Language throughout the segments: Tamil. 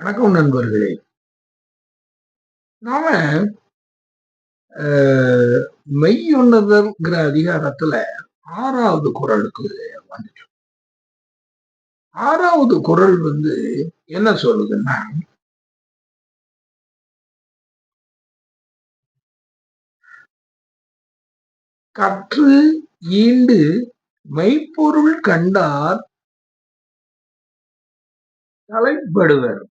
வணக்கம் நண்பர்களே. நாம மெய்யுணர்தல்ங்கிற அதிகாரத்துல ஆறாவது குரலுக்கு வந்துட்டோம் ஆறாவது குரல் வந்து என்ன சொல்லுதுன்னா கற்று ஈண்டு மெய்ப்பொருள் கண்டார் தலைப்படுவர்.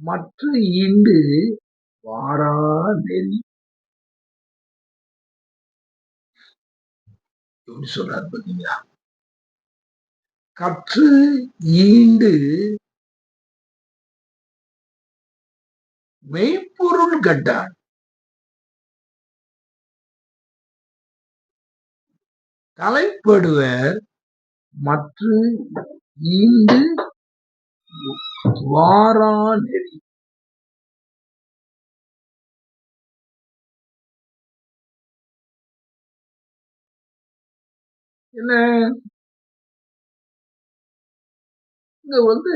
மற்ற ஈண்டு வாரா நெறி. சொல்றார் பார்த்தீங்களா கற்று ஈண்டு மெய்ப்பொருள் கட்டான் தலைப்படுவர் மற்ற ஈண்டு வாராநெறி என்ன? இங்க வந்து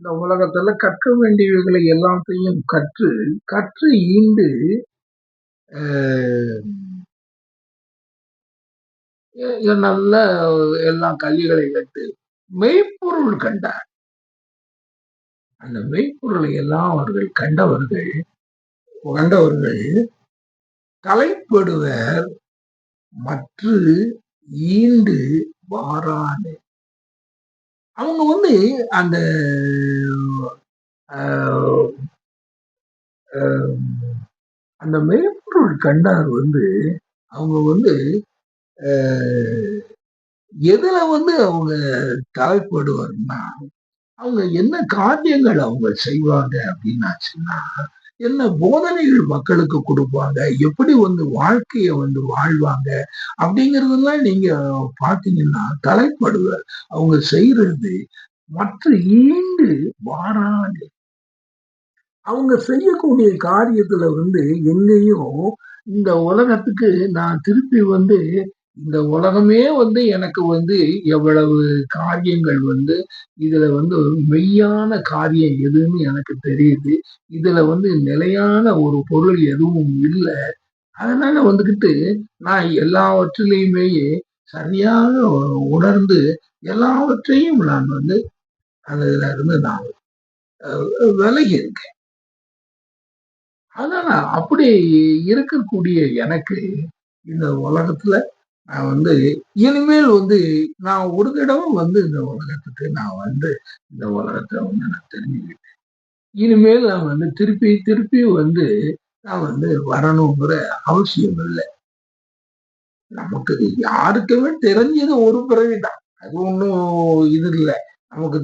இந்த உலகத்துல கற்க வேண்டியவைகளை எல்லாத்தையும் கற்று கற்று ஈண்டு நல்ல எல்லாம் கல்விகளை கட்டு மெய்ப்பொருள் கண்டார். அந்த மெய்ப்பொருளை எல்லாம் அவர்கள் கண்டவர்கள் கண்டவர்கள் தலைப்படுவர் மற்ற ஈண்டு வாராது. அவங்க வந்து அந்த அந்த மெய்ப்பொருள் கண்டார் வந்து அவங்க வந்து எதுல வந்து அவங்க தலைப்படுவார்னா அவங்க என்ன காரியங்கள் அவங்க செய்வாங்க அப்படின்னாச்சுன்னா என்ன போதனைகள் மக்களுக்கு கொடுப்பாங்க எப்படி வந்து வாழ்க்கைய வந்து வாழ்வாங்க அப்படிங்கறதெல்லாம் நீங்க பாத்தீங்கன்னா தலைப்படுவர் அவங்க செய்யறது மற்ற ஈண்டு வாராது. அவங்க செய்யக்கூடிய காரியத்துல வந்து எங்கேயும் இந்த உலகத்துக்கு நான் திருப்பி வந்து இந்த உலகமே வந்து எனக்கு வந்து எவ்வளவு காரியங்கள் வந்து இதுல வந்து மெய்யான காரியம் எதுன்னு எனக்கு தெரியுது. இதுல வந்து நிலையான ஒரு பொருள் எதுவும் இல்லை. அதனால வந்துக்கிட்டு நான் எல்லாவற்றிலையுமே சரியாக உணர்ந்து எல்லாவற்றையும் நான் வந்து அதுல இருந்து நான் விலகி இருக்கேன். அதனால அப்படி இருக்கக்கூடிய எனக்கு இந்த உலகத்துல வந்து இனிமேல் வந்து நான் ஒரு தடவை வந்து இந்த உலகத்துக்கு நான் வந்து இந்த உலகத்தை வந்து நான் தெரிஞ்சுக்கிட்டேன். இனிமேல் நான் வந்து திருப்பி திருப்பி வந்து நான் வந்து வரணுங்கிற அவசியம் இல்லை. நமக்கு யாருக்குமே தெரிஞ்சது ஒரு பிறவிதான் அது ஒன்றும் இது இல்லை. நமக்கு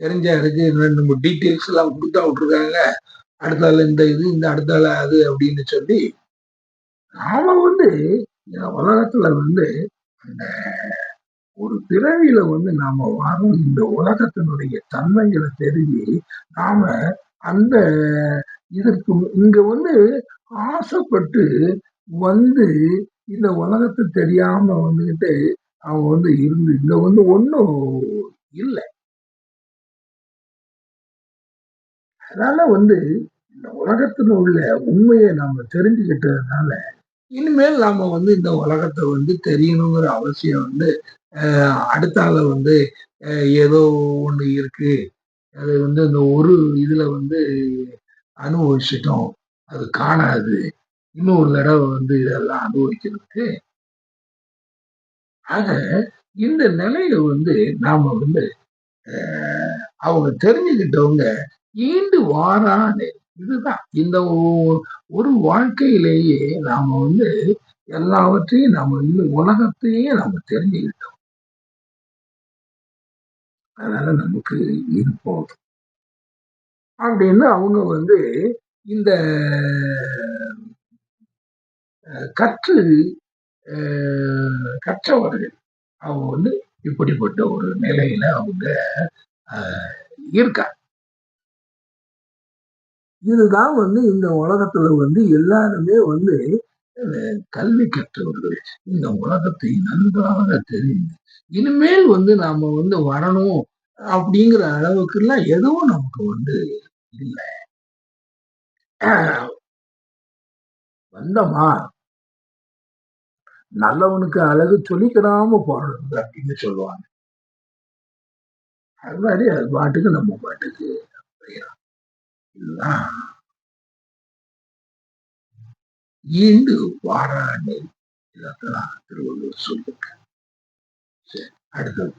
தெரிஞ்ச நம்ம டீட்டெயில்ஸ் எல்லாம் கொடுத்தா விட்டுருக்காங்க. அடுத்தால இந்த இது இந்த அடுத்தால அது அப்படின்னு சொல்லி நாம வந்து உலகத்துல வந்து அந்த ஒரு பிறவியில வந்து நாம வாழும் இந்த உலகத்தினுடைய தன்மைகளை தெரிஞ்சு நாம அந்த இதற்கு இங்க வந்து ஆசைப்பட்டு வந்து இந்த உலகத்தை தெரியாம வந்துகிட்டு அவங்க வந்து இருந்து இங்க வந்து ஒன்றும் இல்லை. அதனால வந்து இந்த உலகத்துல உள்ள உண்மையை நாம தெரிஞ்சுக்கிட்டதுனால இனிமேல் நாம வந்து இந்த உலகத்தை வந்து தெரியணுங்கிற அவசியம் வந்து அடுத்தால வந்து ஏதோ ஒண்ணு இருக்கு. அது வந்து இந்த ஒரு இதுல வந்து அனுபவிச்சிட்டோம். அது காணாது. இன்னொரு தடவை வந்து இதெல்லாம் அனுபவிக்கிறதுக்கு. ஆக இந்த நிலைய வந்து நாம வந்து அவங்க தெரிஞ்சுக்கிட்டவங்க ஈண்டு வாரான்னு இதுதான். இந்த ஒரு வாழ்க்கையிலேயே நாம வந்து எல்லாவற்றையும் நாம இந்த உலகத்தையே நாம தெரிஞ்சுக்கிட்டோம். அதனால நமக்கு இது போதும். அப்படின்னு அவங்க வந்து இந்த கற்று கற்றவர்கள் அவங்க வந்து இப்படிப்பட்ட ஒரு நிலையில அவங்க இருக்காங்க. இதுதான் வந்து இந்த உலகத்துல வந்து எல்லாருமே வந்து கல்வி கற்றவர்கள். இந்த உலகத்தை நன்றாக தெரிந்து இனிமேல் வந்து நாம வந்து வரணும் அப்படிங்கிற அளவுக்கு எல்லாம் எதுவும் நமக்கு வந்து இல்லை. வந்தமா? நல்லவனுக்கு அழகு சொல்லிக்கிடாம போறது அப்படின்னு சொல்லுவாங்க. அது மாதிரி அது பாட்டுக்கு நம்ம பாட்டுக்கு ஈண்டு வாரானே இதான் திருவள்ளுவர் சொல்லுங்க சரி அடுத்தது